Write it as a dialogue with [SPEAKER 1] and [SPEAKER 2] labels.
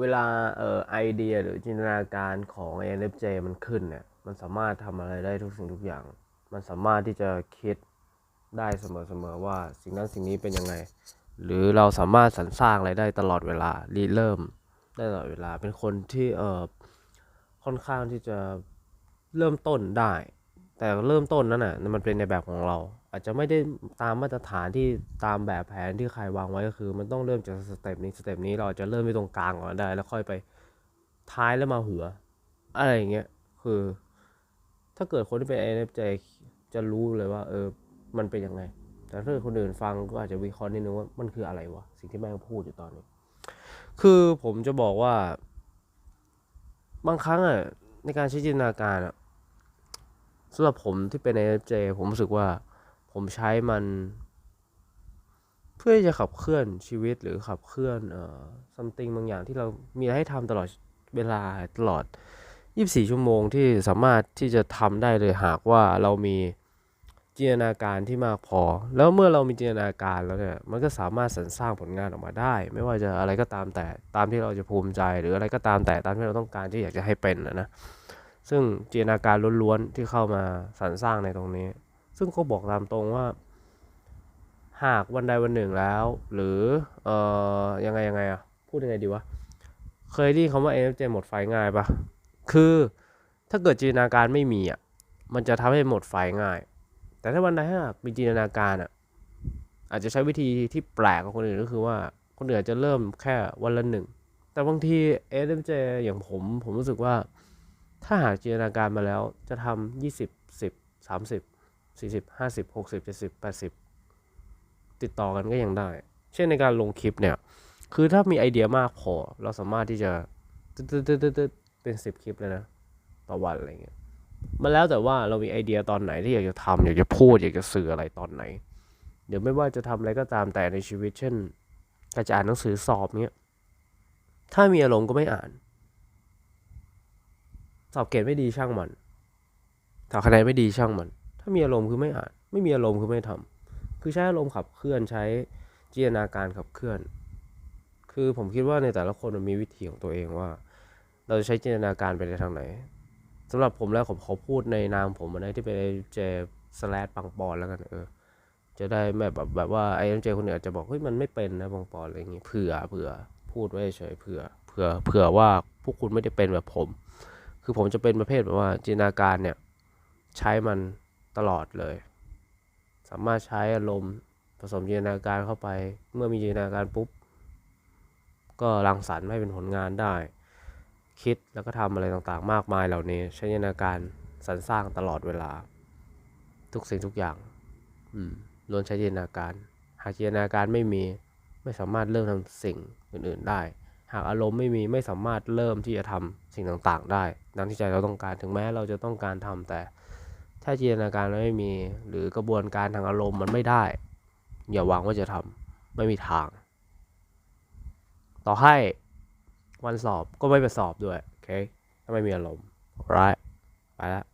[SPEAKER 1] เวลาเอ่อไอเดียหรือจินตนาการของ NFJ มันขึ้นเนี่ยมันสามารถทำอะไรได้ทุกสิ่งทุกอย่าง มันสามารถที่จะคิดได้เสมอๆว่าสิ่งนั้นสิ่งนี้เป็นยังไง หรือเราสามารถสรรสร้างอะไรได้ตลอดเวลารีเริ่มได้ตลอดเวลาเป็นคนที่เอ่อค่อนข้างที่จะเริ่มต้นได้ แต่เริ่มต้นนั้นน่ะมันเป็นในแบบของเรา อาจจะไม่ได้ตามมาตรฐานที่ตามแบบแผนที่ใครวางไว้ก็คือ มันต้องเริ่มจากสเต็ปนี้สเต็ปนี้เราจะเริ่มที่ตรงกลางก่อนได้ แล้วค่อยไปท้ายแล้วมาหัว อะไรอย่างเงี้ยคือ ถ้าเกิดคนที่เป็น INFJ จะรู้เลยว่า เออมันเป็นยังไง แต่ถ้าเกิดคนอื่นฟังก็อาจจะวิเคราะห์นิดนึงว่ามันคืออะไรวะสิ่งที่แม่งพูดอยู่ตอนนี้ คือผมจะบอกว่า บางครั้งอะในการใช้จินตนาการอะ สำหรับผมที่เป็น INFJ ผมรู้สึกว่าผมใช้มัน เพื่อที่จะขับเคลื่อนชีวิตหรือขับเคลื่อนเอ่อ something บางอย่างที่เรามีอะไรให้ทำตลอดเวลาตลอด 24 ชั่วโมงที่สามารถที่จะทำได้เลยหากว่าเรามีจินตนาการที่มากพอ แล้วเมื่อเรามีจินตนาการแล้วเนี่ยมันก็สามารถสรรสร้างผลงานออกมาได้ ไม่ว่าจะอะไรก็ตามแต่ตามที่เราจะภูมิใจ หรืออะไรก็ตามแต่ตามที่เราต้องการที่อยากจะให้เป็นนะนะ ซึ่งจินตนาการล้วนๆที่เข้ามาสรรสร้างในตรงนี้ ซึ่งก็บอกตามตรงว่า หากวันใดวันหนึ่งแล้ว หรือเอ่อยังไงยังไงอะพูดยังไงดีวะ เคยได้ยินคำว่า NFJ หมดไฟง่ายปะคือถ้าเกิดจินตนาการไม่มีอะมันจะทำให้หมดไฟง่าย แต่ถ้าวันใดถ้าหากมีจินตนาการอะอาจจะใช้วิธีที่แปลกกว่าคนอื่นก็คือว่าคนอื่นอจะเริ่มแค่วันละหนึ่งแต่บางที NFJ อย่างผมผมรู้สึกว่า ถ้าหากจินตนาการมาแล้วจะทำยี่สิบสิบสามสิบสี่สิบห้าสิบหกสิบเจ็ดสิบแปดสิบติดต่อกันก็ยังได้ เช่นในการลงคลิปเนี่ย คือถ้ามีไอเดียมากพอ เราสามารถที่จะตึ๊ดตึ๊ดตึ๊ดเป็นสิบคลิปเลยนะ ต่อวันอะไรเงี้ยมันแล้วแต่ว่าเรามีไอเดียตอนไหนที่อยากจะทำอยากจะพูดอยากจะสื่ออะไรตอนไหน เดี๋ยวไม่ว่าจะทำอะไรก็ตามแต่ในชีวิต เช่นการจะอ่านหนังสือสอบเนี้ยถ้ามีอารมณ์ก็ไม่อ่าน สอบเกรดไม่ดีช่างมันถ้าคะแนนไม่ดีช่างมัน ถ้ามีอารมณ์คือไม่อ่าน ไม่มีอารมณ์คือไม่ทำคือใช้อารมณ์ขับเคลื่อนใช้จินตนาการขับเคลื่อน คือผมคิดว่าในแต่ละคนมันมีวิธีของตัวเองว่า เราจะใช้จินตนาการไปในทางไหนสำหรับผมแล้วผมขอพูดในนามผมนะที่เป็นเจสแลดปังปอนแล้วกันเออจะได้แบบแบบแบบว่าไอ้เจคนอื่นอาจจะบอกเฮ้ยมันไม่เป็นนะปังปอนอะไรอย่างงี้เผื่อเผื่อพูดไว้เฉยเผื่อเผื่อเผื่อว่าพวกคุณไม่ได้เป็นแบบผม คือผมจะเป็นประเภทแบบว่าจินตนาการเนี่ย ใช้มันตลอดเลย สามารถใช้อารมณ์ผสมจินตนาการเข้าไป เมื่อมีจินตนาการปุ๊บ ก็รังสรรค์ให้เป็นผลงานได้ คิดแล้วก็ทำอะไรต่างๆ มากมายเหล่านี้ ใช้จินตนาการสรรสร้างตลอดเวลา ทุกสิ่งทุกอย่างอืมล้วนใช้จินตนาการ หากจินตนาการไม่มีไม่สามารถเริ่มทำสิ่งอื่น ๆได้ หากอารมณ์ไม่มีไม่สามารถเริ่มที่จะทำสิ่งต่างๆ ได้ดังที่ใจเราต้องการถึงแม้เราจะต้องการทำแต่ ถ้าจินตนาการเราไม่มี หรือกระบวนการทางอารมณ์มันไม่ได้ อย่าหวังว่าจะทำไม่มีทาง ต่อให้วันสอบก็ไม่ไปสอบด้วยโอเคถ้าไม่มีอารมณ์ right ไปและ